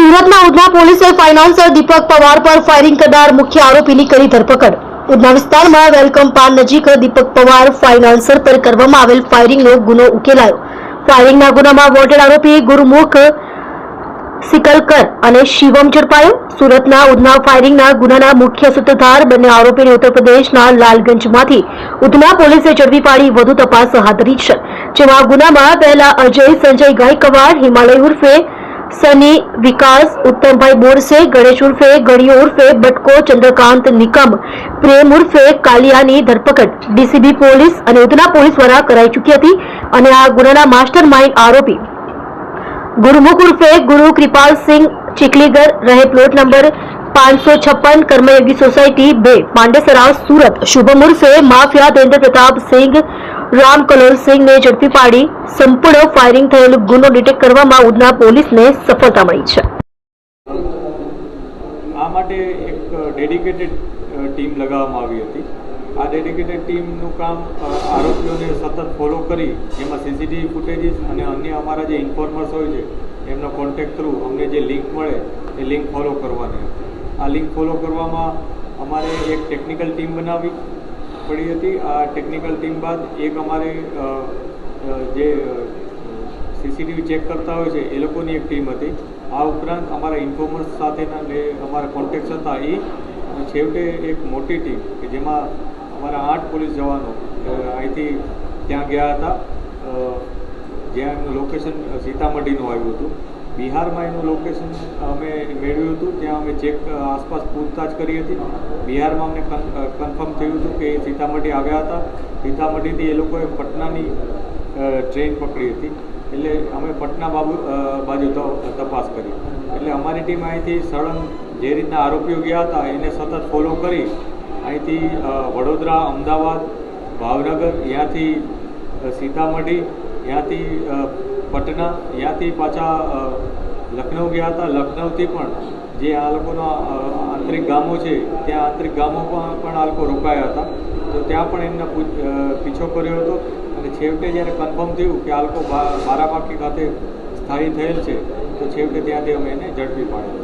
સુરતના ઉધના પોલીસે ફાઇનાન્સર દીપક પવાર પર ફાયરિંગ કરનાર મુખ્ય આરોપીની કરી ધરપકડ. ઉધના વિસ્તારમાં વેલકમ પાન નજીક દીપક પવાર ફાઇનાન્સર પર કરવામાં આવેલ ફાયરિંગનો ગુનો ઉકેલાયો. ફાયરિંગના ગુનામાં વોન્ટેડ આરોપી ગુરુમુખ સિકલકર અને શિવમ ઝડપાયો. સુરતના ઉધના ફાયરિંગના ગુનાના મુખ્ય સૂત્રધાર બંને આરોપીને ઉત્તર પ્રદેશના લાલગંજમાંથી ઉધના પોલીસે ઝડપી પાડી વધુ તપાસ હાથ ધરી છે. જેમાં ગુનામાં પહેલા અજય, સંજય ગાયકવાડ, હિમાલય ઉર્ફે સની વિકાસ ઉત્તમભાઈ બોરસે ગણેશ ઉર્ફે ગણિયો ઉર્ફે બટકો ચંદ્રકાંત નિકમ પ્રેમ ઉર્ફે કાલિયાની ધરપકડ ડીસીબી પોલીસ અને ઉધના પોલીસ દ્વારા કરાઈ ચૂકી હતી અને આ ગુનાના માસ્ટર આરોપી ગુરુમુખ ઉર્ફે ગુરુ કૃપાલસિંહ ચીખલીગર રહે પ્લોટ નંબર પાંચસો છપ્પન કર્મયોગી સોસાયટી બે પાંડેસરા સુરત શુભમ ઉર્ફે માફિયા દેન્દ્ર પ્રતાપ સિંહ રામ કલોલ સિંહને ઝડપી પાડી સંપૂર્ણ ફાયરિંગ થયેલ ગુનો ડિટેક્ટ કરવામાં ઉધના પોલીસને સફળતા મળી છે. આ માટે એક ડેડિકેટેડ ટીમ લગાવવામાં આવી હતી. આ ડેડિકેટેડ ટીમનું કામ આરોપીઓને સતત ફોલો કરી, એમાં સીસીટીવી ફૂટેજીસ અને અન્ય અમારા જે ઇન્ફોર્મર્સ હોય છે, એમનો કોન્ટેક્ટ થ્રુ અમને જે લિંક મળે, એ લિંક ફોલો કરવાની આ લિંક ફોલો કરવામાં અમારે એક ટેકનિકલ ટીમ બનાવી પડી હતી. આ ટેકનિકલ ટીમ બાદ એક અમારે જે સીસીટીવી ચેક કરતા હોય છે, એ લોકોની એક ટીમ હતી. આ ઉપરાંત અમારા ઇન્ફોર્મર્સ સાથેના જે અમારા કોન્ટેક્ટ્સ હતા એ છેવટે એક મોટી ટીમ કે જેમાં અમારા આઠ પોલીસ જવાનો અહીંથી ત્યાં ગયા હતા. જ્યાં એમનું લોકેશન સીતામઢીનું આવ્યું હતું. બિહારમાં એનું લોકેશન અમે મેળવ્યું હતું. ત્યાં અમે ચેક આસપાસ પૂછતાછ કરી હતી. બિહારમાં અમને કે સીતામઢી આવ્યા હતા. સીતામઢીથી એ લોકોએ પટનાની ટ્રેન પકડી હતી. એટલે અમે પટના બાબુ બાજુ તપાસ કરી. એટલે અમારી ટીમ અહીંથી સળંગ જે રીતના આરોપીઓ ગયા હતા, એને સતત ફોલો કરી. અહીંથી વડોદરા, અમદાવાદ, ભાવનગર ત્યાંથી સીતામઢી ત્યાંથી પટના ત્યાંથી પાછા લખનઉ ગયા હતા. લખનઉથી પણ જે આ લોકોના આંતરિક ગામો છે, ત્યાં આંતરિક ગામોમાં પણ આ લોકો રોકાયા હતા. તો ત્યાં પણ એમને પીછો કર્યો હતો. અને છેવટે જ્યારે કન્ફર્મ થયું કે આ લોકો બારાબાકી ખાતે સ્થાયી થયેલ છે, તો છેવટે ત્યાંથી અમે એને ઝડપી પાડ્યો.